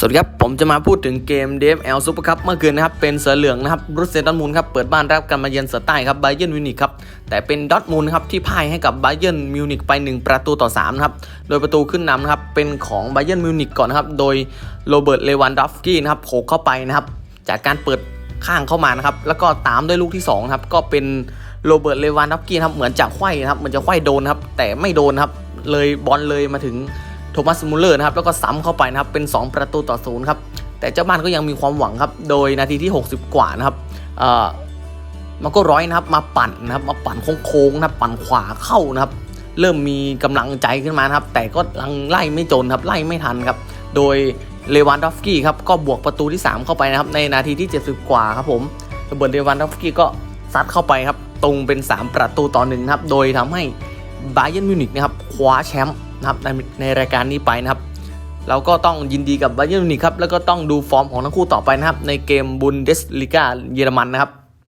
สวัสดีครับผมจะมาพูดถึงเกม DFL Super Cup เมื่อคืนนะครับ เป็นเสือเหลืองนะครับบรูเซตันมูลครับ เปิดบ้านรับการมาเยือนเสือใต้ครับไบเยนมิวนิกครับ แต่เป็นดอทมูลครับ ที่พ่ายให้กับไบเยนมิวนิกไป 1 ประตูต่อ3นะครับ โดยประตูขึ้นนำนะครับ เป็นของไบเยนมิวนิกก่อนนะครับ โดยโรเบิร์ตเลวันดอฟกี้นะครับโผล่เข้าไปนะครับ จากการเปิดข้างเข้ามานะครับ แล้วก็ตามด้วยลูกที่2นะครับก็เป็นโรเบิร์ตเลวันดอฟกี้นะครับเหมือนจะไขว้นะครับเหมือนจะไขว้โดนนะครับแต่ไม่โดนครับเลยบอลเลยมาถึง โทมัสมูลเลอร์นะครับแล้วก็ซ้ำเข้าไปนะครับเป็น 2 ประตูต่อศูนย์ครับแต่เจ้าบ้านก็ยังมีความหวังครับโดยนาทีที่ 60 กว่านะครับมันก็ร้อยนะครับมาปั่นนะครับมาปั่นโค้งๆนะครับปั่นขวาเข้านะครับ เริ่มมีกำลังใจขึ้นมานะครับ แต่ก็ลังไล่ไม่จนครับไล่ไม่ทันครับ โดยเลวันดอฟสกี้ครับก็บวกประตูที่ 3 เข้าไปนะครับในนาทีที่ 70 กว่าครับผมระเบิดเลวันดอฟสกี้ก็ซัดเข้าไปครับตรงเป็น 3 ประตูต่อหนึ่งครับ โดยทำให้บาเย r n นมิวนิกนะครับคว้าแชมป์ นะครับในในรายการนี้ไปนะครับ เราก็ต้องยินดีกับ b บ y e r n มิวนิกครับแล้วก็ต้องดูฟอร์มของทั้งคู่ต่อไปนะครับในเกมบุนเดสลิกาเยอรมันนะครับ